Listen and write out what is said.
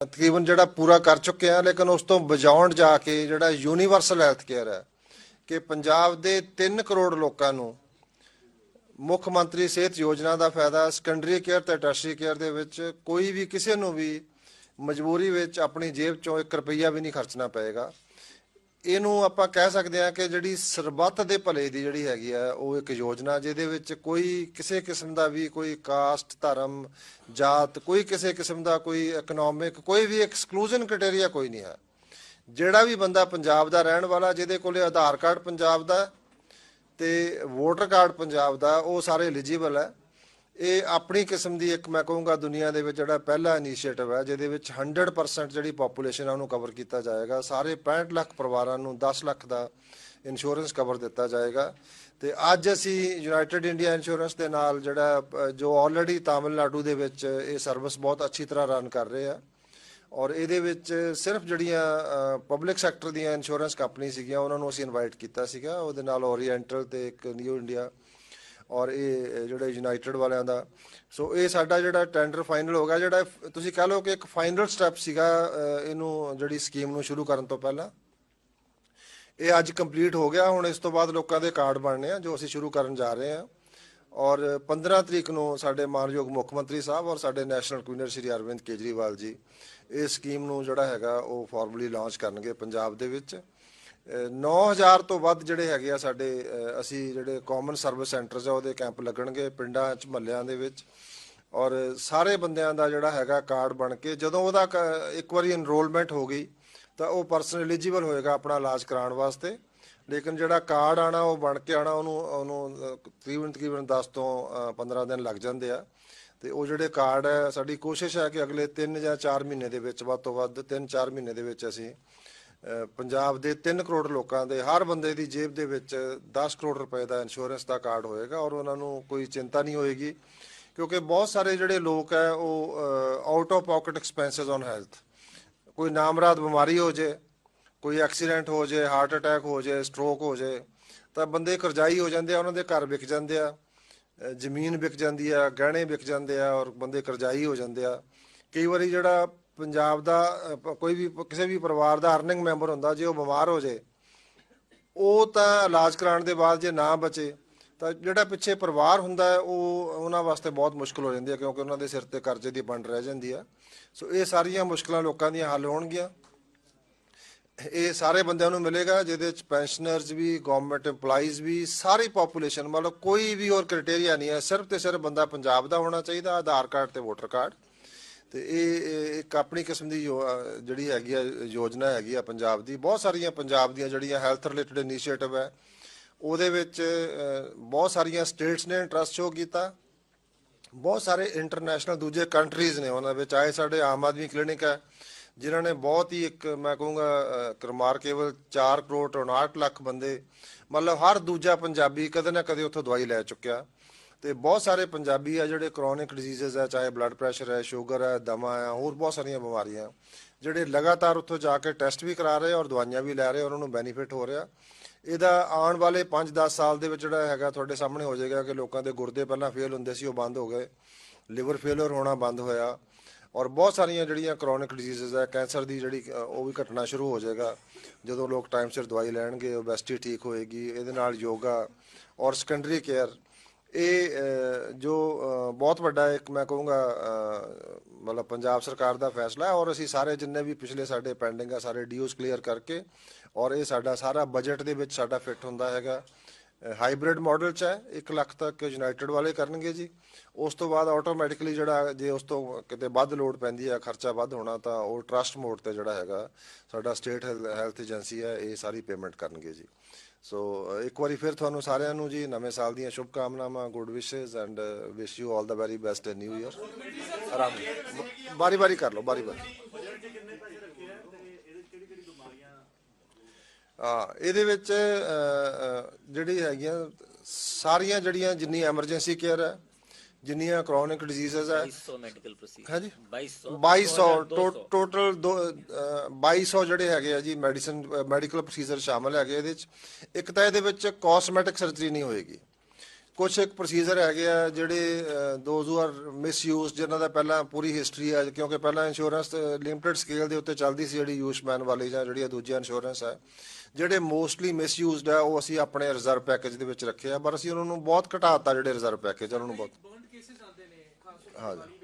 ਤਕਰੀਬਨ ਜਿਹੜਾ ਪੂਰਾ ਕਰ ਚੁੱਕੇ ਆ, ਲੇਕਿਨ ਉਸ ਤੋਂ ਬਜਾਉਂਡ ਜਾ ਕੇ ਜਿਹੜਾ ਯੂਨੀਵਰਸਲ ਹੈਲਥ ਕੇਅਰ ਹੈ ਕਿ ਪੰਜਾਬ ਦੇ 3 ਕਰੋੜ ਲੋਕਾਂ ਨੂੰ ਮੁੱਖ ਮੰਤਰੀ ਸਿਹਤ ਯੋਜਨਾ ਦਾ ਫਾਇਦਾ ਸੈਕੰਡਰੀ ਕੇਅਰ ਤੇ ਟਰਸ਼ਰੀ ਕੇਅਰ ਦੇ ਵਿੱਚ ਕੋਈ ਵੀ ਕਿਸੇ ਨੂੰ ਵੀ ਮਜਬੂਰੀ ਵਿੱਚ ਆਪਣੀ ਜੇਬ ਚੋਂ 1 ਰੁਪਈਆ ਵੀ ਨਹੀਂ ਖਰਚਣਾ ਪਏਗਾ। ਇਹਨੂੰ ਆਪਾਂ ਕਹਿ ਸਕਦੇ ਹਾਂ ਕਿ ਜਿਹੜੀ ਸਰਬੱਤ ਦੇ ਭਲੇ ਦੀ ਜਿਹੜੀ ਹੈਗੀ ਆ, ਉਹ ਇੱਕ ਯੋਜਨਾ ਜਿਹਦੇ ਵਿੱਚ ਕੋਈ ਕਿਸੇ ਕਿਸਮ ਦਾ ਵੀ ਕੋਈ ਕਾਸਟ, ਧਰਮ, ਜਾਤ, ਕੋਈ ਕਿਸੇ ਕਿਸਮ ਦਾ ਕੋਈ ਇਕਨੋਮਿਕ ਕੋਈ ਵੀ ਐਕਸਕਲੂਜਨ ਕ੍ਰਾਈਟੇਰੀਆ ਕੋਈ ਨਹੀਂ ਹੈ ਜਿਹੜਾ ਵੀ ਬੰਦਾ ਪੰਜਾਬ ਦਾ ਰਹਿਣ ਵਾਲਾ, ਜਿਹਦੇ ਕੋਲੇ ਆਧਾਰ ਕਾਰਡ ਪੰਜਾਬ ਦਾ ਹੈ ਤੇ ਵੋਟਰ ਕਾਰਡ ਪੰਜਾਬ ਦਾ ਉਹ ਸਾਰੇ ਐਲੀਜੀਬਲ ਹੈ। ਇਹ ਆਪਣੀ ਕਿਸਮ ਦੀ ਇੱਕ ਮੈਂ ਕਹੂੰਗਾ ਦੁਨੀਆ ਦੇ ਵਿੱਚ ਜਿਹੜਾ ਪਹਿਲਾ ਇਨੀਸ਼ੀਏਟਿਵ ਹੈ, ਜਿਹਦੇ ਵਿੱਚ 100% ਜਿਹੜੀ ਪੋਪੂਲੇਸ਼ਨ ਹੈ ਉਹਨੂੰ ਕਵਰ ਕੀਤਾ ਜਾਏਗਾ। ਸਾਰੇ 65 ਲੱਖ ਪਰਿਵਾਰਾਂ ਨੂੰ 10 ਲੱਖ ਦਾ ਇੰਸ਼ੋਰੈਂਸ ਕਵਰ ਦਿੱਤਾ ਜਾਏਗਾ। ਤੇ ਅੱਜ ਅਸੀਂ ਯੂਨਾਈਟਿਡ ਇੰਡੀਆ ਇੰਸ਼ੋਰੈਂਸ ਦੇ ਨਾਲ ਜਿਹੜਾ, ਜੋ ਆਲਰੇਡੀ ਤਾਮਿਲਨਾਡੂ ਦੇ ਵਿੱਚ ਇਹ ਸਰਵਿਸ ਬਹੁਤ ਅੱਛੀ ਤਰ੍ਹਾਂ ਰਨ ਕਰ ਰਹੇ ਆ। ਔਰ ਇਹਦੇ ਵਿੱਚ ਸਿਰਫ ਜਿਹੜੀਆਂ ਪਬਲਿਕ ਸੈਕਟਰ ਦੀਆਂ ਇੰਸ਼ੋਰੈਂਸ ਕੰਪਨੀ ਸੀਗੀਆਂ, ਉਹਨਾਂ ਨੂੰ ਅਸੀਂ ਇਨਵਾਈਟ ਕੀਤਾ ਸੀਗਾ। ਉਹਦੇ ਨਾਲ ਓਰੀਐਂਟਲ ਤੇ ਇੱਕ ਨਿਊ ਇੰਡੀਆ ਔਰ ਇਹ ਜਿਹੜੇ ਯੂਨਾਈਟਿਡ ਵਾਲਿਆਂ ਦਾ। ਸੋ ਇਹ ਸਾਡਾ ਜਿਹੜਾ ਟੈਂਡਰ ਫਾਈਨਲ ਹੋ ਗਿਆ, ਜਿਹੜਾ ਤੁਸੀਂ ਕਹ ਲਓ ਕਿ ਇੱਕ ਫਾਈਨਲ ਸਟੈਪ ਸੀਗਾ ਇਹਨੂੰ ਜਿਹੜੀ ਸਕੀਮ ਨੂੰ ਸ਼ੁਰੂ ਕਰਨ ਤੋਂ ਪਹਿਲਾਂ। ਇਹ ਅੱਜ ਕੰਪਲੀਟ ਹੋ ਗਿਆ, ਹੁਣ ਇਸ ਤੋਂ ਬਾਅਦ ਲੋਕਾਂ ਦੇ ਕਾਰਡ ਬਣਨੇ ਆ, ਜੋ ਅਸੀਂ ਸ਼ੁਰੂ ਕਰਨ ਜਾ ਰਹੇ ਹਾਂ ਔਰ 15 ਤਰੀਕ ਨੂੰ ਸਾਡੇ ਮਾਨਯੋਗ ਮੁੱਖ ਮੰਤਰੀ ਸਾਹਿਬ ਔਰ ਸਾਡੇ ਨੈਸ਼ਨਲ ਕਨਵੀਨਰ ਸ਼੍ਰੀ ਅਰਵਿੰਦ ਕੇਜਰੀਵਾਲ ਜੀ ਇਸ ਸਕੀਮ ਨੂੰ ਜਿਹੜਾ ਹੈਗਾ, ਉਹ ਫਾਰਮਲੀ ਲਾਂਚ ਕਰਨਗੇ ਪੰਜਾਬ ਦੇ ਵਿੱਚ। 9000 ਤੋਂ ਵੱਧ ਜਿਹੜੇ ਹੈਗੇ ਆ ਸਾਡੇ ਅਸੀਂ ਜਿਹੜੇ ਕਾਮਨ ਸਰਵਿਸ ਸੈਂਟਰਸ ਆ ਉਹਦੇ ਕੈਂਪ ਲੱਗਣਗੇ ਪਿੰਡਾਂ 'ਚ ਮਹੱਲਿਆਂ ਦੇ ਵਿੱਚ। ਔਰ ਸਾਰੇ ਬੰਦਿਆਂ ਦਾ ਜਿਹੜਾ ਹੈਗਾ ਕਾਰਡ ਬਣ ਕੇ ਜਦੋਂ ਉਹਦਾ ਕ- ਇੱਕ ਵਾਰੀ ਐਨਰੋਲਮੈਂਟ ਹੋ ਗਈ ਤਾਂ ਉਹ ਪਰਸਨ ਐਲੀਜੀਬਲ ਹੋਏਗਾ ਆਪਣਾ ਇਲਾਜ ਕਰਾਉਣ ਵਾਸਤੇ। ਲੇਕਿਨ ਜਿਹੜਾ ਕਾਰਡ ਆਣਾ ਉਹ ਬਣ ਕੇ ਆਣਾ ਉਹਨੂੰ ਉਹਨੂੰ ਤਕਰੀਬਨ ਤਕਰੀਬਨ 10 ਤੋਂ ਅਹ, 15 ਦਿਨ ਲੱਗ ਜਾਂਦੇ ਆ। ਤੇ ਉਹ ਜਿਹੜੇ ਕਾਰਡ ਹੈ ਸਾਡੀ ਕੋਸ਼ਿਸ਼ ਹੈ ਕਿ ਅਗਲੇ 3 ਜਾਂ 4 ਮਹੀਨੇ ਦੇ ਵਿੱਚ ਵੱਧ ਤੋਂ ਵੱਧ 3-4 ਮਹੀਨੇ ਦੇ ਵਿੱਚ ਅਸੀਂ ਪੰਜਾਬ ਦੇ 3 ਕਰੋੜ ਲੋਕਾਂ ਦੇ, ਹਰ ਬੰਦੇ ਦੀ ਜੇਬ ਦੇ ਵਿੱਚ 10 ਕਰੋੜ ਰੁਪਏ ਦਾ ਇੰਸ਼ੋਰੈਂਸ ਦਾ ਕਾਰਡ ਹੋਏਗਾ ਔਰ ਉਹਨਾਂ ਨੂੰ ਕੋਈ ਚਿੰਤਾ ਨਹੀਂ ਹੋਏਗੀ ਕਿਉਂਕਿ ਬਹੁਤ ਸਾਰੇ ਜਿਹੜੇ ਲੋਕ ਹੈ ਉਹ out of pocket expenses on health ਕੋਈ ਨਾਮਰਾਦ ਬਿਮਾਰੀ ਹੋ ਜੇ, ਕੋਈ ਐਕਸੀਡੈਂਟ ਹੋ ਜੇ ਹਾਰਟ ਅਟੈਕ ਹੋ ਜੇ ਸਟ੍ਰੋਕ ਹੋ ਜੇ, ਤਾਂ ਬੰਦੇ ਕਰਜ਼ਾਈ ਹੋ ਜਾਂਦੇ ਆ, ਉਹਨਾਂ ਦੇ ਘਰ ਵਿਕ ਜਾਂਦੇ ਆ ਜ਼ਮੀਨ ਵਿਕ ਜਾਂਦੀ ਆ, ਗਹਿਣੇ ਵਿਕ ਜਾਂਦੇ ਆ ਔਰ ਬੰਦੇ ਕਰਜ਼ਾਈ ਹੋ ਜਾਂਦੇ ਆ। ਕਈ ਵਾਰੀ ਜਿਹੜਾ ਪੰਜਾਬ ਦਾ ਅਹ, ਕੋਈ ਵੀ ਕਿਸੇ ਵੀ ਪਰਿਵਾਰ ਦਾ ਅਰਨਿੰਗ ਮੈਂਬਰ ਹੁੰਦਾ ਜੇ ਉਹ ਬਿਮਾਰ ਹੋ ਜੇ ਉਹ ਤਾਂ ਇਲਾਜ ਕਰਾਉਣ ਦੇ ਬਾਅਦ ਜੇ ਨਾ ਬਚੇ ਤਾਂ ਜਿਹੜਾ ਪਿੱਛੇ ਪਰਿਵਾਰ ਹੁੰਦਾ ਹੈ ਉਹ ਉਹਨਾਂ ਵਾਸਤੇ ਬਹੁਤ ਮੁਸ਼ਕਲ ਹੋ ਜਾਂਦੀ ਹੈ ਕਿਉਂਕਿ ਉਹਨਾਂ ਦੇ ਸਿਰ ਤੇ ਕਰਜ਼ੇ ਦੀ ਵੰਡ ਰਹਿ ਜਾਂਦੀ ਆ ਸੋ ਇਹ ਸਾਰੀਆਂ ਮੁਸ਼ਕਲਾਂ ਲੋਕਾਂ ਦੀਆਂ ਹੱਲ ਹੋਣਗੀਆਂ। ਇਹ ਸਾਰੇ ਬੰਦਿਆਂ ਨੂੰ ਮਿਲੇਗਾ ਜਿਹਦੇ ਵਿੱਚ ਪੈਨਸ਼ਨਰਸ ਵੀ ਗਵਰਨਮੈਂਟ EMPLOYEES ਵੀ ਸਾਰੀ ਪੋਪੂਲੇਸ਼ਨ ਮਤਲਬ ਕੋਈ ਵੀ ਹੋਰ ਕ੍ਰਾਈਟੇਰੀਆ ਨਹੀਂ ਹੈ ਸਿਰਫ ਤੇ ਸਿਰਫ ਬੰਦਾ ਪੰਜਾਬ ਦਾ ਹੋਣਾ ਚਾਹੀਦਾ ਆਧਾਰ ਕਾਰਡ ਤੇ ਵੋਟਰ ਕਾਰਡ ਤੇ ਇਹ ਇੱਕ ਆਪਣੀ ਕਿਸਮ ਦੀ ਯੋ- ਜਿਹੜੀ ਹੈਗੀ ਆ, ਯੋਜਨਾ ਹੈਗੀ ਆ ਪੰਜਾਬ ਦੀ। ਬਹੁਤ ਸਾਰੀਆਂ ਪੰਜਾਬ ਦੀਆਂ ਜਿਹੜੀਆਂ ਹੈਲਥ ਰਿਲੇਟਡ ਇਨੀਸ਼ੀਏਟਿਵ ਹੈ, ਉਹਦੇ ਵਿੱਚ ਬਹੁਤ ਸਾਰੀਆਂ ਸਟੇਟਸ ਨੇ ਇੰਟਰਸਟ ਸ਼ੋ ਕੀਤਾ। ਬਹੁਤ ਸਾਰੇ ਇੰਟਰਨੈਸ਼ਨਲ ਦੂਜੇ ਕੰਟਰੀਜ਼ ਨੇ ਉਹਨਾਂ ਵਿੱਚ। ਆਏ ਸਾਡੇ ਆਮ ਆਦਮੀ ਕਲੀਨਿਕ ਹੈ, ਜਿਨ੍ਹਾਂ ਨੇ ਬਹੁਤ ਹੀ ਇੱਕ, ਮੈਂ ਕਹੂੰਗਾ ਰਿਮਾਰਕੇਬਲ 4 ਕਰੋੜ 59 ਲੱਖ ਬੰਦੇ, ਮਤਲਬ ਹਰ ਦੂਜਾ ਪੰਜਾਬੀ ਕਦੇ ਨਾ ਕਦੇ ਉੱਥੋਂ ਦਵਾਈ ਲੈ ਚੁੱਕਿਆ। ਤੇ ਬਹੁਤ ਸਾਰੇ ਪੰਜਾਬੀ ਆ ਜਿਹੜੇ ਕ੍ਰੋਨਿਕ ਡਿਜ਼ੀਜ਼ਸ ਆ, ਚਾਹੇ ਬਲੱਡ ਪ੍ਰੈਸ਼ਰ ਹੈ ਸ਼ੂਗਰ ਹੈ ਦਮਾ ਹੈ ਹੋਰ ਬਹੁਤ ਸਾਰੀਆਂ ਬਿਮਾਰੀਆਂ ਜਿਹੜੇ ਲਗਾਤਾਰ ਉੱਥੋਂ ਜਾ ਕੇ ਟੈਸਟ ਵੀ ਕਰਾ ਰਹੇ ਔਰ ਦਵਾਈਆਂ ਵੀ ਲੈ ਰਹੇ ਉਹਨਾਂ ਨੂੰ ਬੈਨੀਫਿਟ ਹੋ ਰਿਹਾ। ਇਹਦਾ ਆਉਣ ਵਾਲੇ 5-10 ਸਾਲ ਦੇ ਵਿੱਚ ਜਿਹੜਾ ਹੈਗਾ ਤੁਹਾਡੇ ਸਾਹਮਣੇ ਹੋ ਜਾਏਗਾ ਕਿ ਲੋਕਾਂ ਦੇ ਗੁਰਦੇ ਪਹਿਲਾਂ ਫੇਲ ਹੁੰਦੇ ਸੀ, ਉਹ ਬੰਦ ਹੋ ਗਏ। ਲਿਵਰ ਫੇਲਰ ਹੋਣਾ ਬੰਦ ਹੋਇਆ ਔਰ ਬਹੁਤ ਸਾਰੀਆਂ ਜਿਹੜੀਆਂ ਕ੍ਰੋਨਿਕ ਡਿਜ਼ੀਜ਼ਸ ਹੈ ਕੈਂਸਰ ਦੀ ਜਿਹੜੀ ਉਹ ਵੀ ਘਟਣਾ ਸ਼ੁਰੂ ਹੋ ਜਾਏਗਾ। ਜਦੋਂ ਲੋਕ ਟਾਈਮ ਸਿਰ ਦਵਾਈ ਲੈਣਗੇ ਓਬੈਸਿਟੀ ਠੀਕ ਹੋਏਗੀ, ਇਹਦੇ ਨਾਲ ਯੋਗਾ ਔਰ ਸੈਕੰਡਰੀ ਕੇਅਰ ਇਹ ਜੋ ਬਹੁਤ ਵੱਡਾ ਇੱਕ ਮੈਂ ਕਹੂੰਗਾ ਮਤਲਬ ਪੰਜਾਬ ਸਰਕਾਰ ਦਾ ਫੈਸਲਾ ਹੈ ਔਰ ਅਸੀਂ ਸਾਰੇ ਜਿੰਨੇ ਵੀ ਪਿਛਲੇ ਸਾਡੇ ਪੈਂਡਿੰਗ ਆ, ਸਾਰੇ ਡਿਊਸ ਕਲੀਅਰ ਕਰਕੇ ਔਰ ਇਹ ਸਾਡਾ ਸਾਰਾ ਬਜਟ ਦੇ ਵਿੱਚ ਸਾਡਾ ਫਿੱਟ ਹੁੰਦਾ ਹੈਗਾ। ਹਾਈਬ੍ਰਿਡ ਮਾਡਲ ਚ ਹੈ। 1 ਲੱਖ ਤੱਕ ਯੂਨਾਈਟਿਡ ਵਾਲੇ ਕਰਨਗੇ ਜੀ। ਉਸ ਤੋਂ ਬਾਅਦ ਆਟੋਮੈਟਿਕਲੀ ਜਿਹੜਾ ਜੇ ਉਸ ਤੋਂ ਕਿਤੇ ਵੱਧ ਲੋਡ ਪੈਂਦੀ ਹੈ ਖਰਚਾ ਵੱਧ ਹੋਣਾ, ਤਾਂ ਉਹ ਟਰਸਟ ਮੋਡ ਤੇ ਜਿਹੜਾ ਹੈਗਾ, ਸਾਡਾ ਸਟੇਟ ਹੈਲਥ ਏਜੰਸੀ ਹੈ, ਇਹ ਸਾਰੀ ਪੇਮੈਂਟ ਕਰਨਗੇ ਜੀ। ਸੋ ਇੱਕ ਵਾਰੀ ਫਿਰ ਤੁਹਾਨੂੰ ਸਾਰਿਆਂ ਨੂੰ ਜੀ, ਨਵੇਂ ਸਾਲ ਦੀਆਂ ਸ਼ੁਭ ਕਾਮਨਾਵਾਂ good wishes and wish you all the very best in new year ਆਰਾਮ। ਬਾਰੀ ਬਾਰੀ ਕਰ ਲਓ ਬਾਰੀ ਬਾਰੀ ਹਾਂ ਇਹਦੇ ਵਿੱਚ ਜਿਹੜੀ ਹੈਗੀਆਂ ਸਾਰੀਆਂ ਜਿਹੜੀਆਂ ਜਿੰਨੀ ਐਮਰਜੈਂਸੀ ਕੇਅਰ ਹੈ ਜਿੰਨੀਆਂ ਕ੍ਰੋਨਿਕ ਡਿਜ਼ੀਜ਼ਸ ਹੈ 2200 ਮੈਡੀਕਲ ਪ੍ਰੋਸੀਜਰ ਹਾਂਜੀ? 2200 2200 ਟੋਟਲ 2200 ਜਿਹੜੇ ਹੈਗੇ ਆ ਜੀ ਮੈਡੀਸਨ ਮੈਡੀਕਲ ਪ੍ਰੋਸੀਜਰ ਸ਼ਾਮਲ ਹੈਗੇ ਇਹਦੇ ਵਿੱਚ। ਇੱਕ ਤਾਂ ਇਹਦੇ ਵਿੱਚ ਕਾਸਮੈਟਿਕ ਸਰਜਰੀ ਨਹੀਂ ਹੋਏਗੀ। ਕੁਝ ਇੱਕ ਪ੍ਰੋਸੀਜਰ ਹੈਗੇ ਆ ਜਿਹੜੇ ਦੋਜ਼ ਹੂ ਆਰ ਮਿਸਯੂਜ਼ ਜਿਨ੍ਹਾਂ ਦਾ ਪਹਿਲਾਂ ਪੂਰੀ ਹਿਸਟਰੀ ਹੈ ਕਿਉਂਕਿ ਪਹਿਲਾਂ ਇੰਸ਼ੋਰੈਂਸ ਲਿਮਟਿਡ ਸਕੇਲ ਦੇ ਉੱਤੇ ਚੱਲਦੀ ਸੀ ਜਿਹੜੀ ਯੂਸ਼ਮੈਨ ਵਾਲੀ ਜਾਂ ਜਿਹੜੀ ਦੂਜੀਆਂ ਇੰਸ਼ੋਰੈਂਸ ਹੈ ਜਿਹੜੇ ਮੋਸਟਲੀ ਮਿਸਯੂਜ਼ਡ ਹੈ ਉਹ ਅਸੀਂ ਆਪਣੇ ਰਿਜ਼ਰਵ ਪੈਕੇਜ ਦੇ ਵਿੱਚ ਰੱਖੇ ਆ ਪਰ ਅਸੀਂ ਉਹਨਾਂ ਨੂੰ ਬਹੁਤ ਘਟਾਤਾ ਜਿਹੜੇ ਰਿਜ਼ਰਵ ਪੈਕੇਜ ਉਹਨਾਂ ਨੂੰ ਬਹੁਤ। ਬਰਨਡ